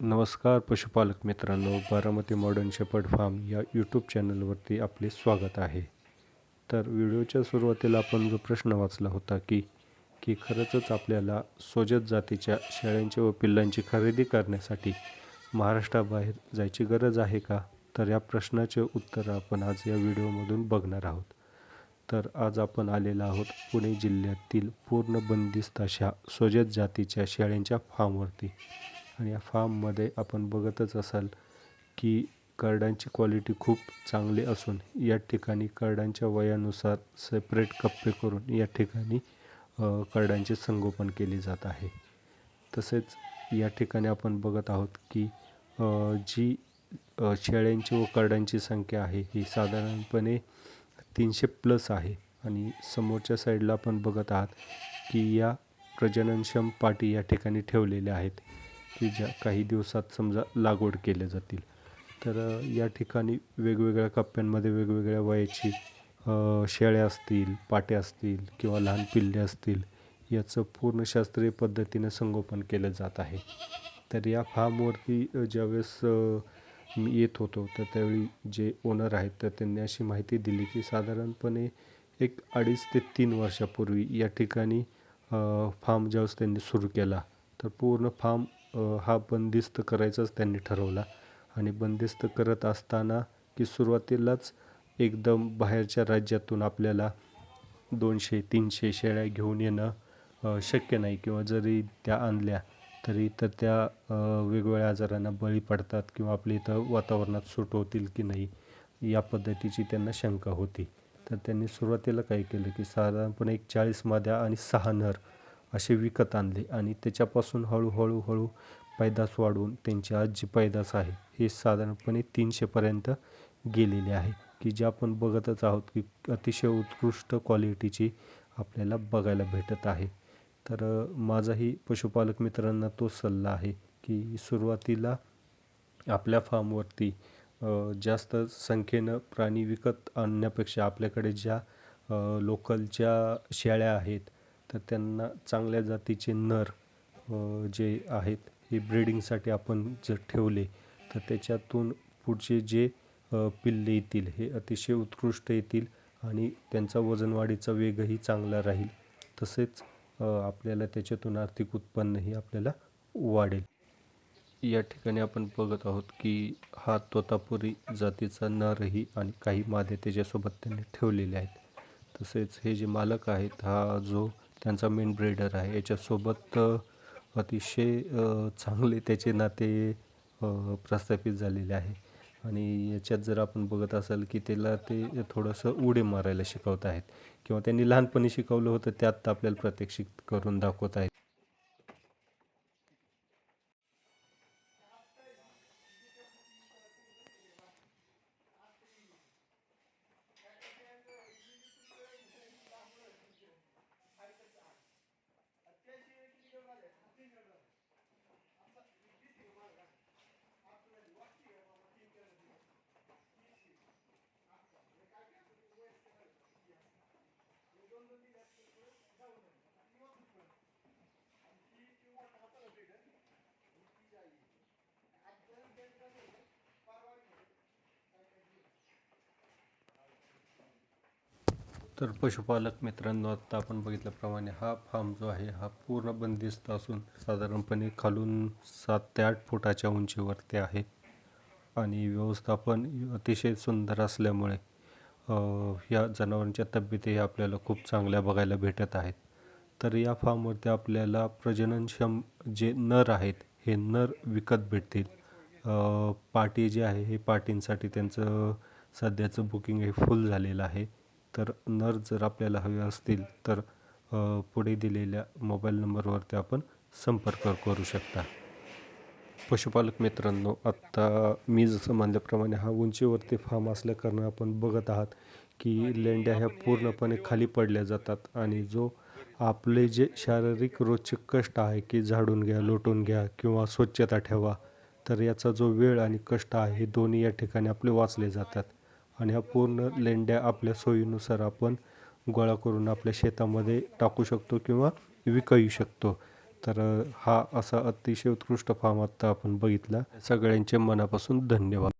नमस्कार पशुपालक मित्रांनो बारामती मॉडर्न शेपर्ड फार्म या यूट्यूब चॅनलवरती आपले स्वागत आहे. तर व्हिडिओच्या सुरुवातीला आपण जो प्रश्न वाचला होता की की खरंचच आपल्याला सोजत जातीच्या शेळ्यांची व पिल्लांची खरेदी करण्यासाठी महाराष्ट्राबाहेर जायची गरज आहे का? तर या प्रश्नाचे उत्तर आपण आज या व्हिडिओमधून बघणार आहोत. तर आज आपण आलेलो आहोत पुणे जिल्ह्यातील पूर्ण बंदिस्त अशा सोजत जातीच्या शेळ्यांच्या फार्मवरती आणि या फार्ममध्ये आपण बघतच असाल की करडांची क्वालिटी खूप चांगली असून या ठिकाणी करडांच्या वयानुसार सेपरेट कप्पे करून या ठिकाणी अ, संगोपन केले जात आहे. तसेच या ठिकाणी आपण बघत आहोत की जी शेळ्यांची व करडांची संख्या आहे ही साधारणपणे तीनशे प्लस आहे. आणि समोरच्या साईडला आपण बघत आहात की या प्रजननक्षम पाटी या ठिकाणी ठेवलेल्या आहेत. की ज्या काही दिवसात समजा लागवड केल्या जातील. तर या ठिकाणी वेगवेगळ्या कप्प्यांमध्ये वेगवेगळ्या वयाची शेळ्या असतील पाट्या असतील किंवा लहान पिल्ले असतील याचं पूर्ण शास्त्रीय पद्धतीनं संगोपन केलं जात आहे. तर या फार्मवरती ज्यावेळेस मी येत होतो तर त्यावेळी जे ओनर आहेत तर त्यांनी अशी माहिती दिली की साधारणपणे एक अडीच ते तीन वर्षापूर्वी या ठिकाणी फार्म ज्यावेळेस त्यांनी सुरू केला तर पूर्ण फार्म हा बंदिस्त करायचाच त्यांनी ठरवला. आणि बंदिस्त करत असताना की सुरुवातीलाच एकदम बाहेरच्या राज्यातून आपल्याला दोनशे तीनशे शेळ्या घेऊन येणं शक्य नाही. किंवा जरी त्या आणल्या तरी तर त्या वेगवेगळ्या आजारांना बळी पडतात किंवा आपल्या इथं वातावरणात सुट होतील की नाही या पद्धतीची त्यांना शंका होती. तर त्यांनी सुरुवातीला काय केलं की साधारणपणे एक चाळीस माद्या आणि सहा नर असे विकत आणले आणि त्याच्यापासून हळूहळू हळू पैदास वाढवून त्यांची आज जी पैदास आहे. हे साधारणपणे तीनशेपर्यंत गेलेली आहे की जे आपण बघतच आहोत की अतिशय उत्कृष्ट क्वालिटीची आपल्याला बघायला भेटत आहे. तर माझाही पशुपालक मित्रांना तो सल्ला आहे की सुरुवातीला आपल्या फार्मवरती जास्त संख्येनं प्राणी विकत आणण्यापेक्षा आपल्याकडे ज्या लोकलच्या शेळ्या आहेत तर त्यांना चांगल्या जातीचे नर जे आहेत हे ब्रीडिंगसाठी आपण जर ठेवले तर त्याच्यातून पुढचे जे पिल्ले येतील हे अतिशय उत्कृष्ट येतील आणि त्यांचा वजनवाढीचा वेगही चांगला राहील. तसेच आपल्याला त्याच्यातून आर्थिक उत्पन्नही आपल्याला वाढेल. या ठिकाणी आपण बघत आहोत की हा तोतापुरी जातीचा नरही आणि काही मादे त्याच्यासोबत त्यांनी ठेवलेले आहेत. तसेच हे जे मालक आहेत हा जो त्यांचा मेन ब्रेडर आहे. याच्यासोबत अतिशय चांगले त्याचे नाते प्रस्थापित झालेले आहे. आणि याच्यात जर आपण बघत असाल की त्याला ते थोडंसं उडे मारायला शिकवत आहेत. किंवा त्यांनी लहानपणी शिकवलं होतं त्यात आपल्याला प्रात्यक्षिक करून दाखवत आहेत. तर पशुपालक मित्रांनो आत्ता आपण बघितल्याप्रमाणे हा फार्म जो आहे हा पूर्ण बंदिस्त असून साधारणपणे खालून सात ते आठ फुटाच्या उंचीवरती आहे. आणि व्यवस्थापन अतिशय सुंदर असल्यामुळे या जनावरांच्या तब्येती आपल्याला खूप चांगल्या बघायला भेटत आहेत. तर या फार्मवरती आपल्याला प्रजननक्षम जे नर आहेत हे नर विकत भेटतील. पाटी जे आहे हे पाटींसाठी त्यांचं सध्याचं बुकिंग हे फुल झालेलं आहे. तर नर जर आपल्याला हवे असतील तर पुढे दिलेल्या मोबाईल नंबरवरती आपण संपर्क करू शकता. पशुपालक मित्रांनो आत्ता मी जसं म्हणल्याप्रमाणे हा उंचीवरती फार्म असल्याकारण आपण बघत आहात की लेंड्या ह्या पूर्णपणे खाली पडल्या जातात आणि जो आपले जे शारीरिक रोजचे कष्ट आहे की झाडून घ्या लोटून घ्या किंवा स्वच्छता ठेवा तर याचा जो वेळ आणि कष्ट आहे हे दोन्ही या ठिकाणी आपले वाचले जातात. आणि ह्या पूर्ण लेंड्या आपल्या सोयीनुसार आपण गोळा करून आपल्या शेतामध्ये टाकू शकतो किंवा विकायू शकतो. तर हा असा अतिशय उत्कृष्ट फार्म आत्ता आपण बघितला. सगळ्यांचे मनापासून धन्यवाद.